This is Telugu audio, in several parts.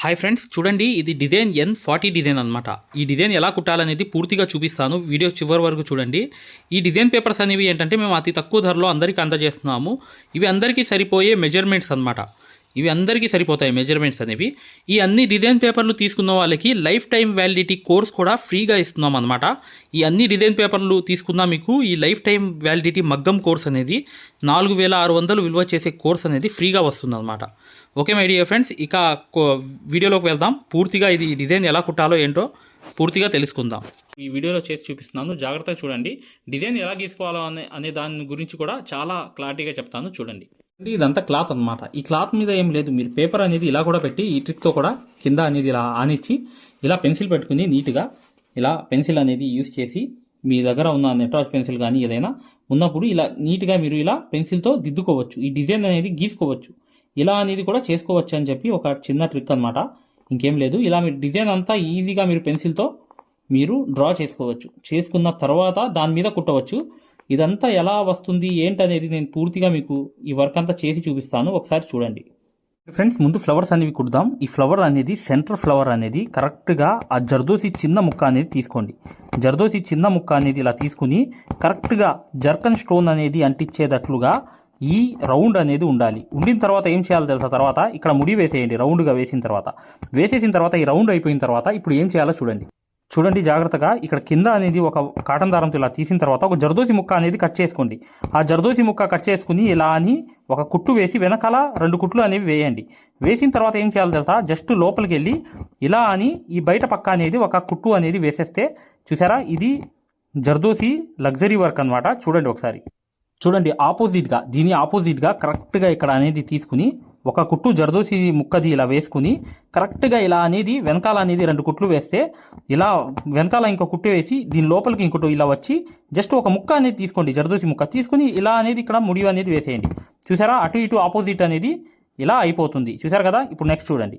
హాయ్ ఫ్రెండ్స్ చూడండి ఇది డిజైన్ ఎన్ ఫార్టీ డిజైన్ అనమాట ఈ డిజైన్ ఎలా కుట్టాలనేది పూర్తిగా చూపిస్తాను. వీడియో చివరి వరకు చూడండి. ఈ డిజైన్ పేపర్స్ అనేవి ఏంటంటే మేము అతి తక్కువ ధరలో అందరికీ అందజేస్తున్నాము. ఇవి అందరికీ సరిపోయే మెజర్మెంట్స్ అన్నమాట. ఇవి అందరికీ సరిపోతాయి మెజర్మెంట్స్ అనేవి. ఈ అన్ని డిజైన్ పేపర్లు తీసుకున్న వాళ్ళకి లైఫ్ టైం వ్యాలిడిటీ కోర్స్ కూడా ఫ్రీగా ఇస్తున్నాం అనమాట ఈ అన్ని డిజైన్ పేపర్లు తీసుకున్నా మీకు ఈ లైఫ్ టైం వ్యాలిడిటీ మగ్గం కోర్స్ అనేది నాలుగు వేల ఆరు వందలు విలువ చేసే కోర్స్ అనేది ఫ్రీగా వస్తుందన్నమాట ఓకే మై డియర్ ఫ్రెండ్స్ ఇక కో- వీడియోలోకి వెళ్దాం. పూర్తిగా ఇది డిజైన్ ఎలా కుట్టాలో ఏంటో పూర్తిగా తెలుసుకుందాం. ఈ వీడియోలో చేసి చూపిస్తున్నాను. జాగ్రత్తగా చూడండి. డిజైన్ ఎలా గీసుకోవాలో అనే అనే దాని గురించి కూడా చాలా క్లారిటీగా చెప్తాను. చూడండి. ఇదంతా క్లాత్ అన్నమాట. ఈ క్లాత్ మీద ఏం లేదు. మీరు పేపర్ అనేది ఇలా కూడా పెట్టి ఈ ట్రిక్తో కూడా కింద అనేది ఇలా ఆనిచ్చి ఇలా పెన్సిల్ పెట్టుకుని నీట్గా ఇలా పెన్సిల్ అనేది యూస్ చేసి మీ దగ్గర ఉన్న నెట్రాజ్ పెన్సిల్ కానీ ఏదైనా ఉన్నప్పుడు ఇలా నీట్గా మీరు ఇలా పెన్సిల్తో దిద్దుకోవచ్చు. ఈ డిజైన్ అనేది గీసుకోవచ్చు. ఇలా అనేది కూడా చేసుకోవచ్చు అని చెప్పి ఒక చిన్న ట్రిక్ అన్నమాట. ఇంకేం లేదు. ఇలా మీరు డిజైన్ అంతా ఈజీగా మీరు పెన్సిల్తో మీరు డ్రా చేసుకోవచ్చు. చేసుకున్న తర్వాత దాని మీద కుట్టవచ్చు. ఇదంతా ఎలా వస్తుంది ఏంటనేది నేను పూర్తిగా మీకు ఈ వర్క్ అంతా చేసి చూపిస్తాను. ఒకసారి చూడండి. ఫ్రెండ్స్ ముందు ఫ్లవర్స్ అనేవి కుడదాం. ఈ ఫ్లవర్ అనేది సెంటర్ ఫ్లవర్ అనేది కరెక్ట్గా ఆ జర్దోసి చిన్న ముక్క అనేది తీసుకోండి. జర్దోసి చిన్న ముక్క అనేది ఇలా తీసుకుని కరెక్ట్గా జర్కన్ స్టోన్ అనేది అంటించేటట్లుగా ఈ రౌండ్ అనేది ఉండాలి. ఉండిన తర్వాత ఏం చేయాలో తెలుసా? తర్వాత ఇక్కడ ముడి వేసేయండి రౌండ్గా వేసిన తర్వాత. వేసేసిన తర్వాత ఈ రౌండ్ అయిపోయిన తర్వాత ఇప్పుడు ఏం చేయాలో చూడండి. చూడండి జాగ్రత్తగా ఇక్కడ కింద అనేది ఒక కాటన్ దారంతో ఇలా తీసిన తర్వాత ఒక జర్దోసి ముక్క అనేది కట్ చేసుకోండి. ఆ జర్దోసి ముక్క కట్ చేసుకుని ఇలా అని ఒక కుట్టు వేసి వెనకాల రెండు కుట్లు అనేవి వేయండి. వేసిన తర్వాత ఏం చేయాలో తెలుసా? జస్ట్ లోపలికి వెళ్ళి ఇలా అని ఈ బయట పక్క అనేది ఒక కుట్టు అనేది వేసేస్తే చూసారా? ఇది జర్దోసి లగ్జరీ వర్క్ అన్నమాట. చూడండి ఒకసారి. చూడండి ఆపోజిట్గా దీని ఆపోజిట్గా కరెక్ట్గా ఇక్కడ అనేది తీసుకుని ఒక కుట్టు జర్దోసి ముక్కది ఇలా వేసుకుని కరెక్ట్గా ఇలా అనేది వెనకాల అనేది రెండు కుట్లు వేస్తే ఇలా వెనకాల ఇంకో కుట్టు వేసి దీని లోపలికి ఇంకోటి ఇలా వచ్చి జస్ట్ ఒక ముక్క అనేది తీసుకోండి జర్దోసి ముక్క తీసుకుని ఇలా అనేది ఇక్కడ ముడి అనేది వేసేయండి. చూసారా? అటు ఇటు ఆపోజిట్ అనేది ఇలా అయిపోతుంది. చూసారు కదా? ఇప్పుడు నెక్స్ట్ చూడండి.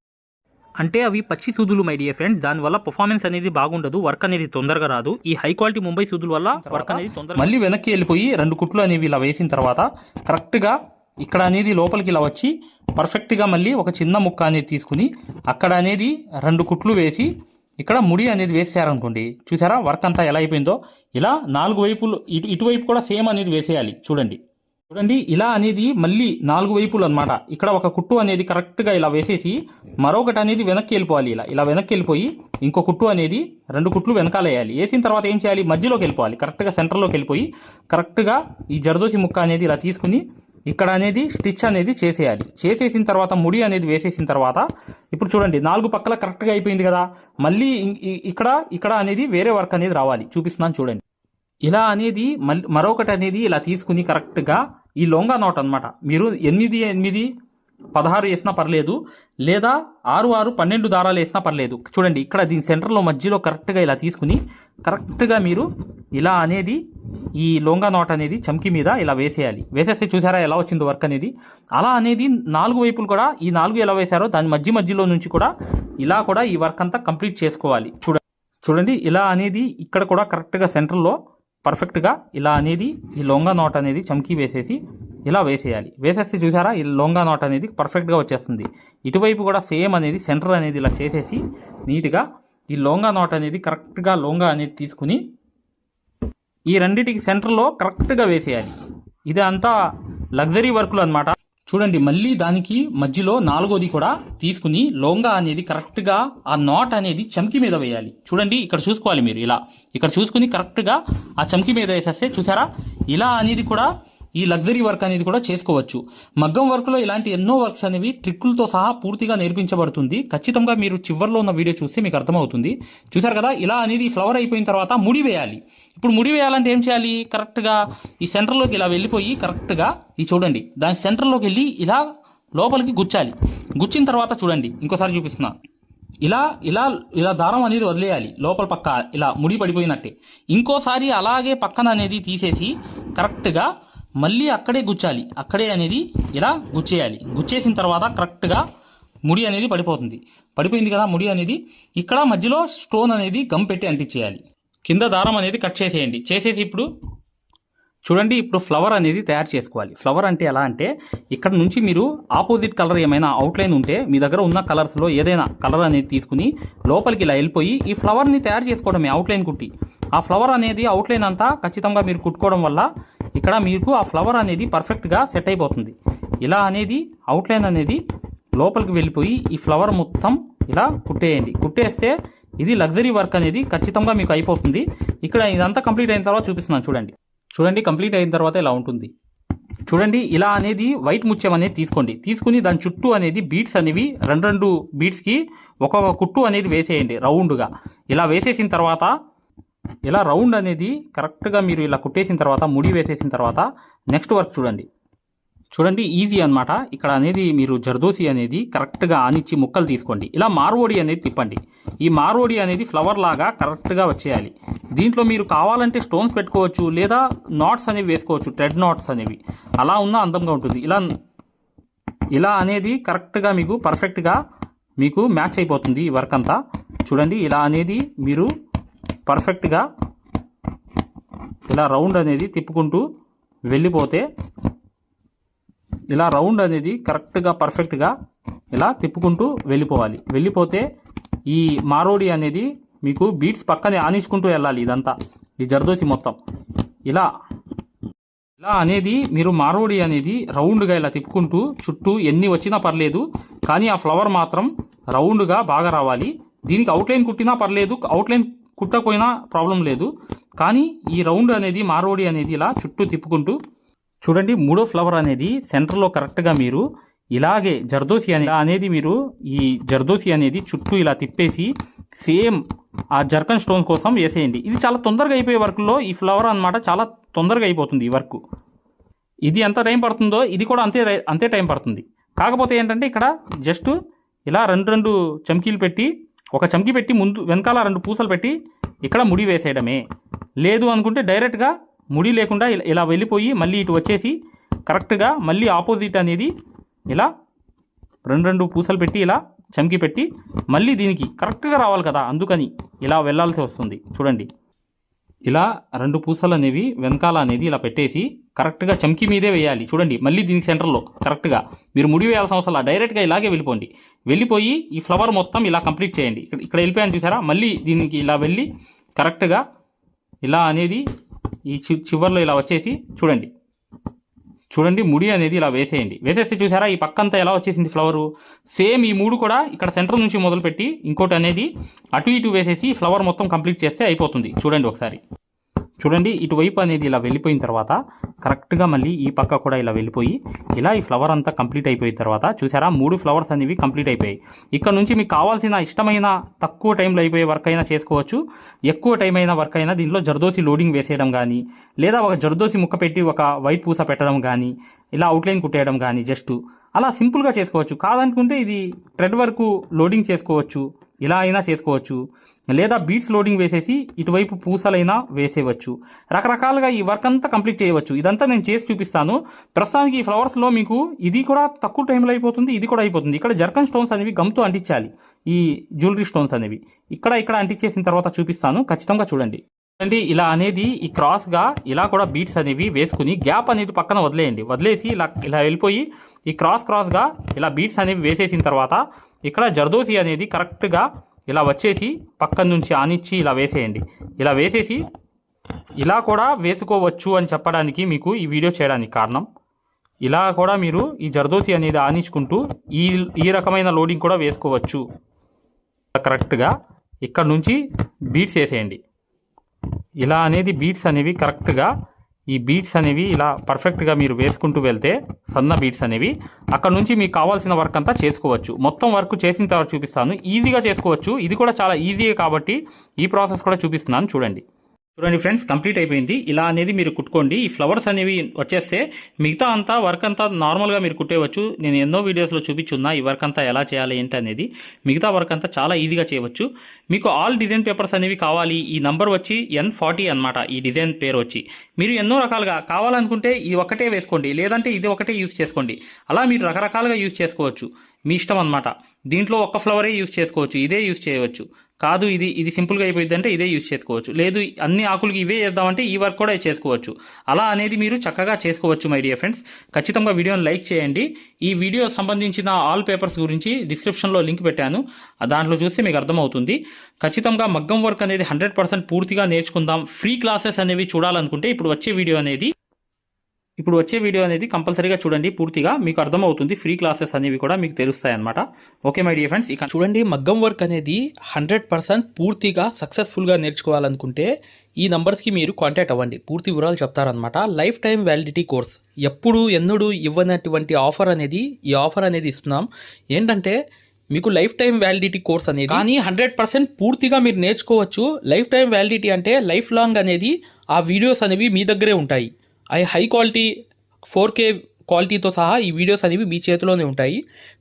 అంటే అవి పచ్చి సూదులు మై డియర్ ఫ్రెండ్స్ దానివల్ల పర్ఫార్మెన్స్ అనేది బాగుండదు వర్క్ అనేది తొందరగా రాదు. ఈ హై క్వాలిటీ ముంబై సూదుల వల్ల వర్క్ అనేది తొందరగా మళ్ళీ వెనక్కి వెళ్ళిపోయి రెండు కుట్లు అనేవి ఇలా వేసిన తర్వాత కరెక్ట్గా ఇక్కడ అనేది లోపలికి ఇలా వచ్చి పర్ఫెక్ట్గా మళ్ళీ ఒక చిన్న ముక్క అనేది తీసుకుని అక్కడ అనేది రెండు కుట్లు వేసి ఇక్కడ ముడి అనేది వేసారనుకోండి. చూసారా? వర్క్ అంతా ఎలా అయిపోయిందో? ఇలా నాలుగు వైపులు ఇటు ఇటువైపు కూడా సేమ్ అనేది వేసేయాలి. చూడండి. చూడండి ఇలా అనేది మళ్ళీ నాలుగు వైపులు అనమాట ఇక్కడ ఒక కుట్టు అనేది కరెక్ట్గా ఇలా వేసేసి మరొకటి అనేది వెనక్కి వెళ్ళిపోవాలి ఇలా. ఇలా వెనక్కి వెళ్ళిపోయి ఇంకో కుట్టు అనేది రెండు కుట్లు వెనకాల వేయాలి. వేసిన తర్వాత ఏం చేయాలి? మధ్యలోకి వెళ్ళిపోవాలి. కరెక్ట్గా సెంటర్లోకి వెళ్ళిపోయి కరెక్ట్గా ఈ జరదోసి ముక్క అనేది ఇలా తీసుకుని ఇక్కడ అనేది స్టిచ్ అనేది చేసేయాలి. చేసేసిన తర్వాత ముడి అనేది వేసేసిన తర్వాత ఇప్పుడు చూడండి నాలుగు పక్కల కరెక్ట్గా అయిపోయింది కదా. మళ్ళీ ఇక్కడ ఇక్కడ అనేది వేరే వర్క్ అనేది రావాలి. చూపిస్తున్నాను చూడండి. ఇలా అనేది మళ్ళీ మరొకటి అనేది ఇలా తీసుకుని కరెక్ట్గా ఈ లొంగా నోట్ అన్నమాట. మీరు ఎనిమిది ఎనిమిది పదహారు వేసినా పర్లేదు లేదా ఆరు ఆరు పన్నెండు దారాలు వేసినా పర్లేదు. చూడండి ఇక్కడ దీని సెంటర్లో మధ్యలో కరెక్ట్గా ఇలా తీసుకుని కరెక్ట్గా మీరు ఇలా అనేది ఈ లొంగా నోట్ అనేది చమ్కి మీద ఇలా వేసేయాలి. వేసేస్తే చూసారా ఎలా వచ్చిందో వర్క్ అనేది? అలా అనేది నాలుగు వైపులు కూడా ఈ నాలుగు ఎలా వేశారో దాని మధ్య మధ్యలో నుంచి కూడా ఇలా కూడా ఈ వర్క్ అంతా కంప్లీట్ చేసుకోవాలి. చూడ చూడండి ఇలా అనేది ఇక్కడ కూడా కరెక్ట్గా సెంటర్లో పర్ఫెక్ట్గా ఇలా అనేది ఈ లొంగా నోట్ అనేది చమ్కీ వేసేసి ఇలా వేసేయాలి. వేసేస్తే చూసారా ఈ లొంగా నోట్ అనేది పర్ఫెక్ట్గా వచ్చేస్తుంది. ఇటువైపు కూడా సేమ్ అనేది సెంటర్ అనేది ఇలా చేసేసి నీట్గా ఈ లొంగా నోట్ అనేది కరెక్ట్గా లొంగా అనేది తీసుకుని ఈ రెండింటికి సెంటర్లో కరెక్ట్గా వేసేయాలి. ఇది అంతా లగ్జరీ వర్క్లు అన్నమాట. చూడండి మళ్ళీ దానికి మధ్యలో నాలుగోది కూడా తీసుకుని లోంగా అనేది కరెక్ట్గా ఆ నాట్ అనేది చమ్కి మీద వేయాలి. చూడండి ఇక్కడ చూసుకోవాలి మీరు ఇలా. ఇక్కడ చూసుకుని కరెక్ట్గా ఆ చమ్కి మీద వేసేస్తే చూసారా? ఇలా అనేది కూడా ఈ లగ్జరీ వర్క్ అనేది కూడా చేసుకోవచ్చు. మగ్గం వర్క్లో ఇలాంటి ఎన్నో వర్క్స్ అనేవి ట్రిక్కులతో సహా పూర్తిగా నేర్పించబడుతుంది. ఖచ్చితంగా మీరు చివర్లో ఉన్న వీడియో చూస్తే మీకు అర్థమవుతుంది. చూసారు కదా? ఇలా అనేది ఫ్లవర్ అయిపోయిన తర్వాత ముడి వేయాలి. ఇప్పుడు ముడి వేయాలంటే ఏం చేయాలి? కరెక్ట్గా ఈ సెంటర్లోకి ఇలా వెళ్ళిపోయి కరెక్ట్గా ఇది చూడండి. దాని సెంటర్లోకి వెళ్ళి ఇలా లోపలికి గుచ్చాలి. గుచ్చిన తర్వాత చూడండి. ఇంకోసారి చూపిస్తున్నా. ఇలా ఇలా ఇలా దారం అనేది వదిలేయాలి. లోపల పక్క ఇలా ముడి పడిపోయినట్టే. ఇంకోసారి అలాగే పక్కన అనేది తీసేసి కరెక్ట్గా మళ్ళీ అక్కడే గుచ్చాలి. అక్కడే అనేది ఇలా గుచ్చేయాలి. గుచ్చేసిన తర్వాత కరెక్ట్గా ముడి అనేది పడిపోతుంది. పడిపోయింది కదా ముడి అనేది. ఇక్కడ మధ్యలో స్టోన్ అనేది గమ్ పెట్టి అంటించేయాలి. కింద దారం అనేది కట్ చేసేయండి. చేసేసి ఇప్పుడు చూడండి ఇప్పుడు ఫ్లవర్ అనేది తయారు చేసుకోవాలి. ఫ్లవర్ అంటే ఎలా అంటే ఇక్కడ నుంచి మీరు ఆపోజిట్ కలర్ ఏమైనా అవుట్లైన్ ఉంటే మీ దగ్గర ఉన్న కలర్స్లో ఏదైనా కలర్ అనేది తీసుకుని లోపలికి ఇలా వెళ్ళిపోయి ఈ ఫ్లవర్ని తయారు చేసుకోవడమే అవుట్లైన్ కుట్టి. ఆ ఫ్లవర్ అనేది అవుట్లైన్ అంతా ఖచ్చితంగా మీరు కుట్టుకోవడం వల్ల ఇక్కడ మీకు ఆ ఫ్లవర్ అనేది పర్ఫెక్ట్గా సెట్ అయిపోతుంది. ఇలా అనేది అవుట్లైన్ అనేది లోపలికి వెళ్ళిపోయి ఈ ఫ్లవర్ మొత్తం ఇలా కుట్టేయండి. కుట్టేస్తే ఇది లగ్జరీ వర్క్ అనేది ఖచ్చితంగా మీకు అయిపోతుంది. ఇక్కడ ఇదంతా కంప్లీట్ అయిన తర్వాత చూపిస్తున్నాను చూడండి. చూడండి కంప్లీట్ అయిన తర్వాత ఇలా ఉంటుంది. చూడండి ఇలా అనేది వైట్ ముత్యం అనేది తీసుకోండి. తీసుకుని దాని చుట్టూ అనేది బీట్స్ అనేవి రెండు రెండు బీట్స్కి ఒక్కొక్క కుట్టు అనేది వేసేయండి రౌండ్గా. ఇలా వేసేసిన తర్వాత ఇలా రౌండ్ అనేది కరెక్ట్గా మీరు ఇలా కుట్టేసిన తర్వాత ముడి వేసేసిన తర్వాత నెక్స్ట్ వర్క్ చూడండి. చూడండి ఈజీ అన్నమాట. ఇక్కడ అనేది మీరు జర్దోసి అనేది కరెక్ట్గా ఆనిచ్చి ముక్కలు తీసుకోండి. ఇలా మార్వోడి అనేది తిప్పండి. ఈ మార్వోడి అనేది ఫ్లవర్ లాగా కరెక్ట్గా వచ్చేయాలి. దీంట్లో మీరు కావాలంటే స్టోన్స్ పెట్టుకోవచ్చు లేదా నాట్స్ అనేవి వేసుకోవచ్చు ట్రెడ్ నాట్స్ అనేవి. అలా ఉన్న అందంగా ఉంటుంది. ఇలా ఇలా అనేది కరెక్ట్గా మీకు పర్ఫెక్ట్గా మీకు మ్యాచ్ అయిపోతుంది ఈ వర్క్ అంతా. చూడండి ఇలా అనేది మీరు పర్ఫెక్ట్గా ఇలా రౌండ్ అనేది తిప్పుకుంటూ వెళ్ళిపోతే ఇలా రౌండ్ అనేది కరెక్ట్గా పర్ఫెక్ట్గా ఇలా తిప్పుకుంటూ వెళ్ళిపోవాలి. వెళ్ళిపోతే ఈ మారోడి అనేది మీకు బీట్స్ పక్కనే ఆనించుకుంటూ వెళ్ళాలి ఇదంతా. ఈ జర్దోసి మొత్తం. ఇలా ఇలా అనేది మీరు మారోడి అనేది రౌండ్గా ఇలా తిప్పుకుంటూ చుట్టూ ఎన్ని వచ్చినా పర్లేదు కానీ ఆ ఫ్లవర్ మాత్రం రౌండ్గా బాగా రావాలి. దీనికి అవుట్లైన్ కుట్టినా పర్లేదు అవుట్లైన్ కుట్టకపోయినా ప్రాబ్లం లేదు. కానీ ఈ రౌండ్ అనేది మార్వడి అనేది ఇలా చుట్టూ తిప్పుకుంటూ చూడండి మూడో ఫ్లవర్ అనేది సెంటర్లో కరెక్ట్గా మీరు ఇలాగే జర్దోసి అనే అనేది మీరు ఈ జర్దోసి అనేది చుట్టూ ఇలా తిప్పేసి సేమ్ ఆ జర్కన్ స్టోన్ కోసం వేసేయండి. ఇది చాలా తొందరగా అయిపోయే వర్క్లో ఈ ఫ్లవర్ అన్నమాట చాలా తొందరగా అయిపోతుంది ఈ వర్క్. ఇది ఎంత టైం పడుతుందో ఇది కూడా అంతే అంతే టైం పడుతుంది. కాకపోతే ఏంటంటే ఇక్కడ జస్ట్ ఇలా రెండు రెండు చమ్కీలు పెట్టి ఒక చమ్కి పెట్టి ముందు వెనకాల రెండు పూసలు పెట్టి ఇక్కడ ముడి వేసేయడమే. లేదు అనుకుంటే డైరెక్ట్గా ముడి లేకుండా ఇలా- ఇలా వెళ్ళిపోయి మళ్ళీ ఇటు వచ్చేసి కరెక్ట్గా మళ్ళీ ఆపోజిట్ అనేది ఇలా రెండు రెండు పూసలు పెట్టి ఇలా చమ్కి పెట్టి మళ్ళీ దీనికి కరెక్ట్గా రావాలి కదా అందుకని ఇలా వెళ్ళాల్సి వస్తుంది. చూడండి. ఇలా రెండు పూసలు అనేవి వెనకాల అనేది ఇలా పెట్టేసి కరెక్ట్గా చమ్కి మీదే వేయాలి. చూడండి మళ్ళీ దీనికి సెంటర్లో కరెక్ట్గా మీరు ముడి వేయాల్సిన అవసరం డైరెక్ట్గా ఇలాగే వెళ్ళిపోండి. వెళ్ళిపోయి ఈ ఫ్లవర్ మొత్తం ఇలా కంప్లీట్ చేయండి. ఇక్కడ ఇక్కడ వెళ్ళిపోయాను చూసారా? మళ్ళీ దీనికి ఇలా వెళ్ళి కరెక్ట్గా ఇలా అనేది ఈ చి చివర్లో ఇలా వచ్చేసి చూడండి. చూడండి ముడి అనేది ఇలా వేసేయండి. వేసేస్తే చూసారా? ఈ పక్కంతా ఎలా వచ్చేసింది ఫ్లవరు? సేమ్ ఈ మూడు కూడా ఇక్కడ సెంటర్ నుంచి మొదలుపెట్టి ఇంకోటి అనేది అటు ఇటు వేసేసి ఫ్లవర్ మొత్తం కంప్లీట్ చేస్తే అయిపోతుంది. చూడండి ఒకసారి. చూడండి ఇటువైపు అనేది ఇలా వెళ్ళిపోయిన తర్వాత కరెక్ట్గా మళ్ళీ ఈ పక్క కూడా ఇలా వెళ్ళిపోయి ఇలా ఈ ఫ్లవర్ అంతా కంప్లీట్ అయిపోయిన తర్వాత చూసారా? మూడు ఫ్లవర్స్ అనేవి కంప్లీట్ అయిపోయాయి. ఇక్కడ నుంచి మీకు కావాల్సిన ఇష్టమైన తక్కువ టైంలో అయిపోయే వర్క్ అయినా చేసుకోవచ్చు. ఎక్కువ టైం అయిన వర్క్ అయినా దీంట్లో జర్దోసి లోడింగ్ వేసేయడం కానీ లేదా ఒక జర్దోసి ముక్క పెట్టి ఒక వైట్ పూస పెట్టడం కానీ ఇలా అవుట్లైన్ కుట్టేయడం కానీ జస్ట్ అలా సింపుల్గా చేసుకోవచ్చు. కాదనుకుంటే ఇది థ్రెడ్ వరకు లోడింగ్ చేసుకోవచ్చు. ఇలా అయినా చేసుకోవచ్చు. లేదా బీట్స్ లోడింగ్ వేసేసి ఇటువైపు పూసలైనా వేసేయవచ్చు రకరకాలుగా ఈ వర్క్ అంతా కంప్లీట్ చేయవచ్చు. ఇదంతా నేను చేసి చూపిస్తాను. ప్రస్తుతానికి ఈ ఫ్లవర్స్లో మీకు ఇది కూడా తక్కువ టైంలో అయిపోతుంది ఇది కూడా అయిపోతుంది. ఇక్కడ జర్కన్ స్టోన్స్ అనేవి గమ్తో అంటించాలి. ఈ జ్యువెలరీ స్టోన్స్ అనేవి. ఇక్కడ ఇక్కడ అంటించేసిన తర్వాత చూపిస్తాను. ఖచ్చితంగా చూడండి. అండి ఇలా అనేది ఈ క్రాస్గా ఇలా కూడా బీట్స్ అనేవి వేసుకుని గ్యాప్ అనేది పక్కన వదిలేయండి. వదిలేసి ఇలా ఇలా వెళ్ళిపోయి ఈ క్రాస్ క్రాస్గా ఇలా బీట్స్ అనేవి వేసేసిన తర్వాత ఇక్కడ జర్దోసి అనేది కరెక్ట్గా ఇలా వచ్చేసి పక్కన నుంచి ఆనిచ్చి ఇలా వేసేయండి. ఇలా వేసేసి ఇలా కూడా వేసుకోవచ్చు అని చెప్పడానికి మీకు ఈ వీడియో చేయడానికి కారణం. ఇలా కూడా మీరు ఈ జర్దోసి అనేది ఆనించుకుంటూ ఈ ఈ రకమైన లోడింగ్ కూడా వేసుకోవచ్చు. కరెక్ట్గా ఇక్కడ నుంచి బీట్స్ వేసేయండి. ఇలా అనేది బీట్స్ అనేవి కరెక్ట్గా ఈ బీట్స్ అనేవి ఇలా పర్ఫెక్ట్గా మీరు వేసుకుంటూ వెళ్తే సన్న బీట్స్ అనేవి అక్కడ నుంచి మీకు కావాల్సిన వర్క్ అంతా చేసుకోవచ్చు. మొత్తం వర్క్ చేసిన తర్వాత చూపిస్తాను. ఈజీగా చేసుకోవచ్చు. ఇది కూడా చాలా ఈజీగా కాబట్టి ఈ ప్రాసెస్ కూడా చూపిస్తున్నాను. చూడండి. చూడండి ఫ్రెండ్స్ కంప్లీట్ అయిపోయింది. ఇలా అనేది మీరు కుట్టుకోండి. ఈ ఫ్లవర్స్ అనేవి వచ్చేస్తే మిగతా అంతా వర్క్ అంతా నార్మల్గా మీరు కుట్టేయవచ్చు నేను ఎన్నో వీడియోస్లో చూపించున్నా ఈ వర్క్ అంతా ఎలా చేయాలి ఏంటి అనేది. మిగతా వర్క్ అంతా చాలా ఈజీగా చేయవచ్చు. మీకు ఆల్ డిజైన్ పేపర్స్ అనేవి కావాలి. ఈ నంబర్ వచ్చి ఎన్ ఫార్టీ అనమాట ఈ డిజైన్ పేరు వచ్చి. మీరు ఎన్నో రకాలుగా కావాలనుకుంటే ఈ ఒకటే వేసుకోండి. లేదంటే ఇది ఒకటే యూజ్ చేసుకోండి. అలా మీరు రకరకాలుగా యూజ్ చేసుకోవచ్చు. మీ ఇష్టం అనమాట దీంట్లో ఒక్క ఫ్లవరే యూజ్ చేసుకోవచ్చు ఇదే యూజ్ చేయవచ్చు. కాదు ఇది ఇది సింపుల్గా అయిపోయింది అంటే ఇదే యూజ్ చేసుకోవచ్చు. లేదు అన్ని ఆకులకి ఇవే చేద్దామంటే ఈ వర్క్ కూడా చేసుకోవచ్చు. అలా అనేది మీరు చక్కగా చేసుకోవచ్చు మై డియర్ ఫ్రెండ్స్ ఖచ్చితంగా వీడియోని లైక్ చేయండి. ఈ వీడియో సంబంధించిన ఆల్ పేపర్స్ గురించి డిస్క్రిప్షన్లో లింక్ పెట్టాను. దాంట్లో చూస్తే మీకు అర్థమవుతుంది. ఖచ్చితంగా మగ్గం వర్క్ అనేది హండ్రెడ్ పర్సెంట్ పూర్తిగా నేర్చుకుందాం. ఫ్రీ క్లాసెస్ అనేవి చూడాలనుకుంటే ఇప్పుడు వచ్చే వీడియో అనేది ఇప్పుడు వచ్చే వీడియో అనేది కంపల్సరీగా చూడండి పూర్తిగా మీకు అర్థమవుతుంది. ఫ్రీ క్లాసెస్ అనేవి కూడా మీకు తెలుస్తాయి అనమాట ఓకే మై డియర్ ఫ్రెండ్స్ ఇక చూడండి మగ్గం వర్క్ అనేది హండ్రెడ్ పర్సెంట్ పూర్తిగా సక్సెస్ఫుల్గా నేర్చుకోవాలనుకుంటే ఈ నంబర్స్కి మీరు కాంటాక్ట్ అవ్వండి. పూర్తి వివరాలు చెప్తారనమాట లైఫ్ టైం వ్యాలిడిటీ కోర్స్. ఎప్పుడు ఎన్నడూ ఇవ్వనటువంటి ఆఫర్ అనేది ఈ ఆఫర్ అనేది ఇస్తున్నాం. ఏంటంటే మీకు లైఫ్ టైం వ్యాలిడిటీ కోర్స్ అనేది కానీ హండ్రెడ్ పర్సెంట్ పూర్తిగా మీరు నేర్చుకోవచ్చు. లైఫ్ టైం వ్యాలిడిటీ అంటే లైఫ్ లాంగ్ అనేది ఆ వీడియోస్ అనేవి మీ దగ్గరే ఉంటాయి. అవి హై క్వాలిటీ ఫోర్ కే క్వాలిటీతో సహా ఈ వీడియోస్ అనేవి మీ చేతిలోనే ఉంటాయి.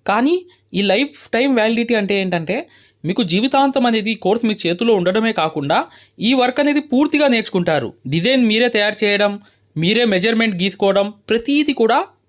కానీ ఈ లైఫ్ టైం వ్యాలిడిటీ అంటే ఏంటంటే మీకు జీవితాంతం అనేది కోర్స్ మీ చేతిలో ఉండడమే కాకుండా ఈ వర్క్ అనేది పూర్తిగా నేర్చుకుంటారు. డిజైన్ మీరే తయారు చేయడం మీరే మెజర్మెంట్ గీసుకోవడం ప్రతీది కూడా